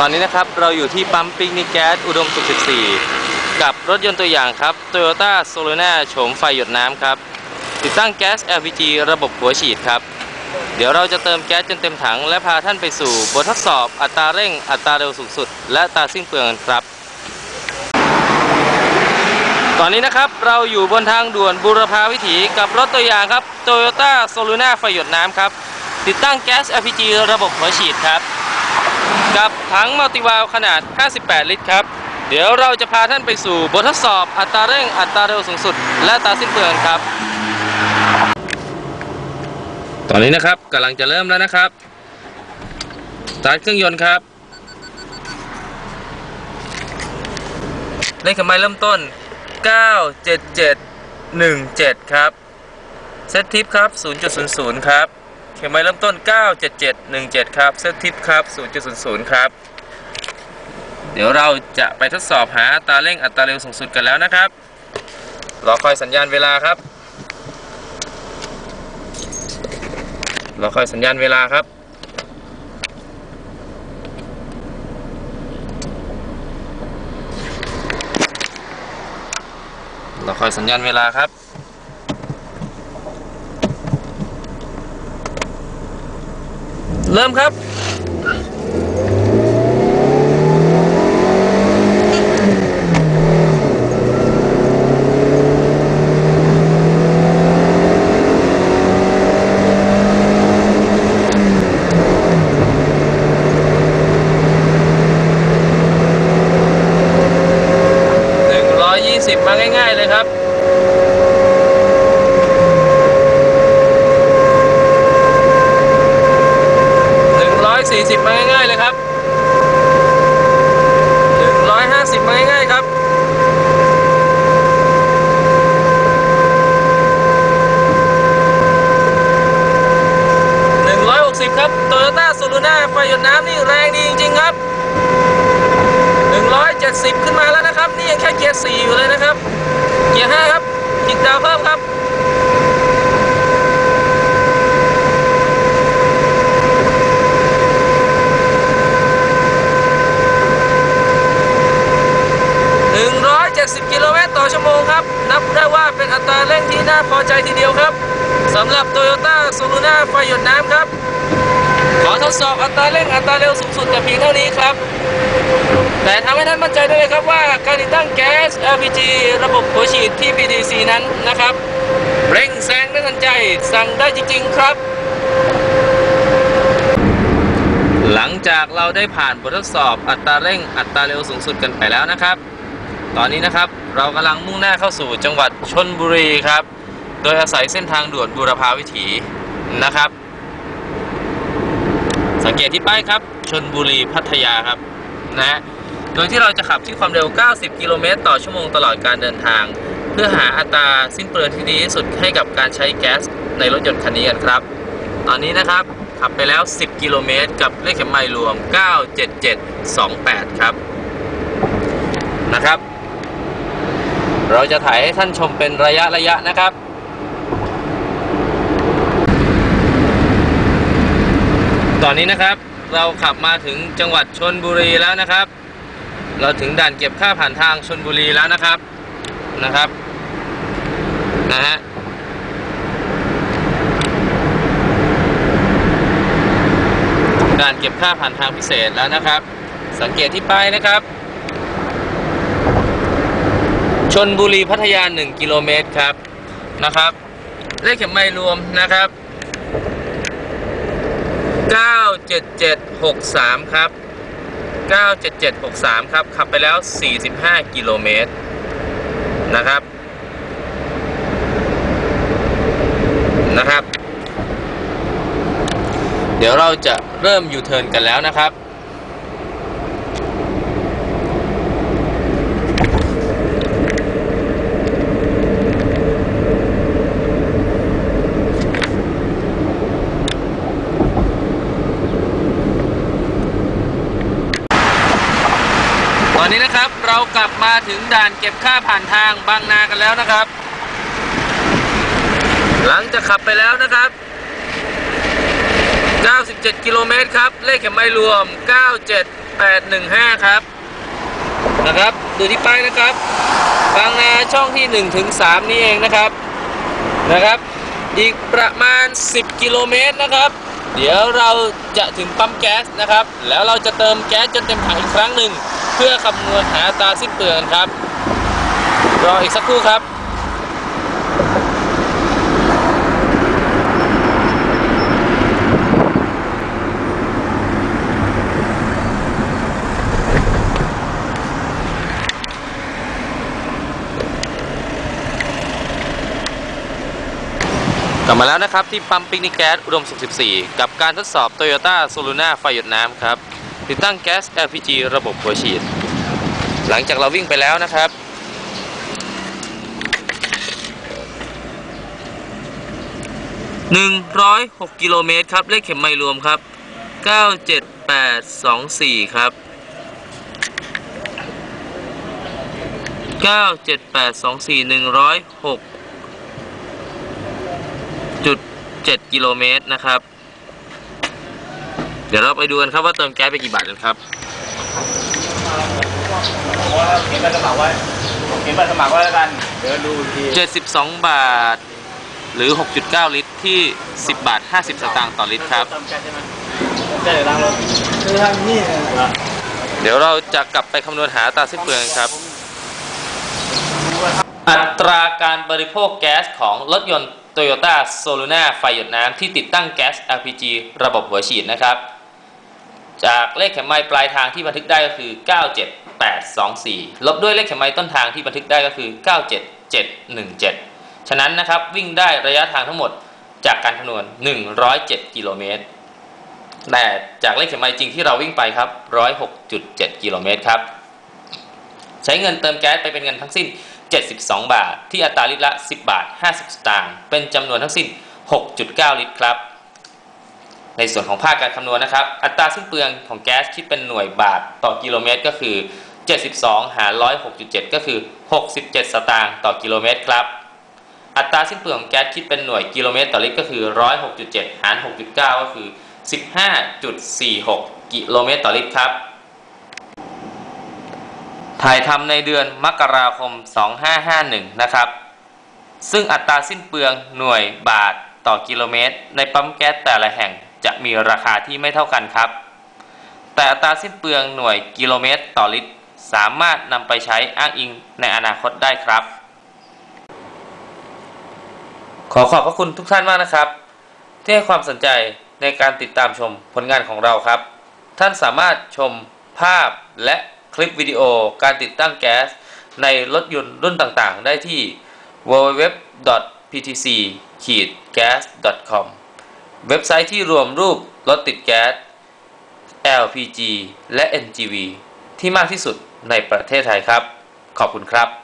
ตอนนี้นะครับเราอยู่ที่ปั๊มปิกนิกแก๊สอุดมสุข 14 กับรถยนต์ตัวอย่างครับ Toyota s o l u n a โฉมไฟหยดน้ำครับ ติดตั้งแก๊ส LPG ระบบหัวฉีดครับ เดี๋ยวเราจะเติมแก๊สจนเต็มถัง และพาท่านไปสู่บททดสอบอัตราเร่งอัตราเร็วสูงสุด และตาสิ้นเปลืองครับ ตอนนี้นะครับเราอยู่บนทางด่วนบุรพาวิถีกับรถตัวอย่างครับ Toyota s o l u n a ไฟหยดน้ำครับ ติดตั้งแก๊ส LPG ระบบหัวฉีดครับ กับถังมัลติวาลขนาด 58 ลิตรครับ เดี๋ยวเราจะพาท่านไปสู่บททดสอบอัตราเร่งอัตราเร็วสูงสุด และตาสิ้นเปลืองครับ ตอนนี้นะครับกำลังจะเริ่มแล้วนะครับสตาร์ทเครื่องยนต์ครับเลขหมายเริ่มต้น 97717 ครับ เซตทิปครับ 0.00 ครับ ข็มไม้เริ่มต้น 97717 ครับเซตทิปครับ 0.00 ครับ เดี๋ยวเราจะไปทดสอบหาตาเร่งอัตราเร็วสูงสุดกันแล้วนะครับ รอคอยสัญญาณเวลาครับ รอคอยสัญญาณเวลาครับรอคอยสัญญาณเวลาครับ เริ่มครับ120 มาง่าย ๆ เลยครับ 140 มาง่ายๆเลยครับ 150 มาง่ายๆครับ 160 ครับ โตโยต้า o ู u น่าไฟหยดน้ำนี่แรงดีจริงๆครับ 170 ขึ้นมาแล้วนะครับ นี่ยังแค่เกียร์ 4 อยู่เลยนะครับ เกียร์ 5 ครับจิกดาวเพิ่มครับ 170 กิโลเมตรต่อชั่วโมงครับ นับได้ว่าเป็นอัตราเร่งที่ น่าพอใจทีเดียวครับสำหรับ Toyota s o l u n a ไฟหยดน้ำครับ ขอทดสอบอัตราเร่งอัตราเร็วสูงสุดแต่เพียงเท่านี้ครับ แต่ทำให้ท่านมั่นใจได้เลยครับว่าการติดตั้งแก๊ส LPG ระบบหัวฉีดที่ PDC นั้นนะครับ เร่งแซงได้ทันใจสั่งได้จริง ๆ ครับหลังจากเราได้ผ่านบททดสอบอัตราเร่งอัตราเร็วสูงสุดกันไปแล้วนะครับ ตอนนี้นะครับเรากำลังมุ่งหน้าเข้าสู่จังหวัดชนบุรีครับ โดยอาศัยเส้นทางด่วนบูรพาวิถีนะครับ สังเกตที่ป้ายครับชนบุรีพัทยาครับนะโดยที่เราจะขับที่ความเร็ว 90 กิโลเมตรต่อชั่วโมงตลอดการเดินทาง เพื่อหาอัตราสิ้นเปลืองที่ดีที่สุดให้กับการใช้แก๊สในรถยนต์คันนี้กันครับ ตอนนี้นะครับ ขับไปแล้ว 10 กิโลเมตร กับเลขเข็มไมล์รวม 97728 ครับนะครับ เราจะถ่ายให้ท่านชมเป็นระยะระยะนะครับ ตอนนี้นะครับเราขับมาถึงจังหวัดชนบุรีแล้วนะครับ เราถึงด่านเก็บค่าผ่านทางชนบุรีแล้วนะครับนะครับนะฮะด่านเก็บค่าผ่านทางพิเศษแล้วนะครับ สังเกตที่ป้ายนะครับ ชนบุรีพัทยา 1 กิโลเมตรครับนะครับเลขเข็มไมล์รวมนะครับ 97763 ครับ 97763 ครับ ขับไปแล้ว 45 กิโลเมตร นะครับ นะครับ เดี๋ยวเราจะเริ่มยูเทิร์นกันแล้วนะครับ อนนี้นะครับเรากลับมาถึงด่านเก็บค่าผ่านทางบางนากันแล้วนะครับ หลังจากขับไปแล้วนะครับ 97 กิโลเมตรครับ เลขเข็มไม้รวม 97815 ครับ นะครับ ดูที่ป้ายนะครับ บางนาช่องที่ 1 ถึง 3 นี่เองนะครับ นะครับ อีกประมาณ 10 กิโลเมตรนะครับ เดี๋ยวเราจะถึงปั๊มแก๊สนะครับ แล้วเราจะเติมแก๊สจนเต็มถังอีกครั้งหนึ่ง เพื่อคำนวณหาอัตราสิ้นเปลืองครับ รออีกสักครู่ครับกลับมาแล้วนะครับที่ปั๊มปิกนิกแก๊สอุดมสุข 14 กับการทดสอบ Toyota s o l u n a ไฟหยดน้ำครับ ติดตั้งแก๊ส LPG ระบบหัวฉีด หลังจากเราวิ่งไปแล้วนะครับ 106 กิโลเมตรครับ เลขเข็มไมล์รวมครับ 97824 ครับ 97824 106จุดเจ็ดกิโลเมตรนะครับ ดี๋ยวเราไปดูกันครับว่าเติมแก๊สไปกี่บาทกันครับเขียนใบสมัครไว้เขียนใบสมัครไว้แล้วกัน เดี๋ยวดูอีกที72บาท หรือ 6.9 ลิตรที่ 10 บาท 50 สตางค์ต่อลิตรครับ เติมแก๊สใช่ไหมใช่เดี๋ยวล้างรถคือทางนี้นะเดี๋ยวเราจะกลับไปคำนวณหาอัตราสิ้นเปลืองครับ อัตราการบริโภคแก๊สของรถยนต์ Toyota s o l u n a ไฟหยดน้ำที่ติดตั้งแก๊ส LPG ระบบหัวฉีดนะครับ จากเลขเข็มไมล์ปลายทางที่บันทึกได้ก็คือ 97824 ลบด้วยเลขเข็มไมล์ต้นทางที่บันทึกได้ก็คือ 97717 ฉะนั้นนะครับวิ่งได้ระยะทางทั้งหมดจากการคำนวณ 107 กิโลเมตร แต่จากเลขเข็มไมล์จริงที่เราวิ่งไปครับ 106.7 กิโลเมตรครับ ใช้เงินเติมแก๊สไปเป็นเงินทั้งสิ้น 72 บาท ที่อัตราลิตรละ 10 บาท 50 สตางค์ เป็นจำนวนทั้งสิ้น 6.9 ลิตรครับ ในส่วนของภาคการคำนวณนะครับ อัตราสิ้นเปลืองของแก๊สคิดเป็นหน่วยบาทต่อกิโลเมตร ก็คือ 72 หาร 106.7 ก็คือ 67 สตางค์ต่อกิโลเมตรครับ อัตราสิ้นเปลืองของแก๊สคิดเป็นหน่วยกิโลเมตรต่อลิตรก็คือ 106.7 หาร 6.9 ก็คือ 15.46 กิโลเมตรต่อลิตรครับ ถ่ายทำในเดือนมกราคม 2551 นะครับ ซึ่งอัตราสิ้นเปลืองหน่วยบาทต่อกิโลเมตร ในปั๊มแก๊สแต่ละแห่ง จะมีราคาที่ไม่เท่ากันครับ แต่อัตราสิ้นเปลืองหน่วยกิโลเมตรต่อลิตร สามารถนำไปใช้อ้างอิงในอนาคตได้ครับ ขอขอบพระคุณทุกท่านมากนะครับ ที่ให้ความสนใจในการติดตามชมผลงานของเราครับ ท่านสามารถชมภาพและคลิปวิดีโอการติดตั้งแก๊ส ในรถยนต์รุ่นต่างๆ ได้ที่ www.ptc-gas.com เว็บไซต์ที่รวมรูปรถติดแก๊ส LPG และ NGV ที่มากที่สุดในประเทศไทยครับ ขอบคุณครับ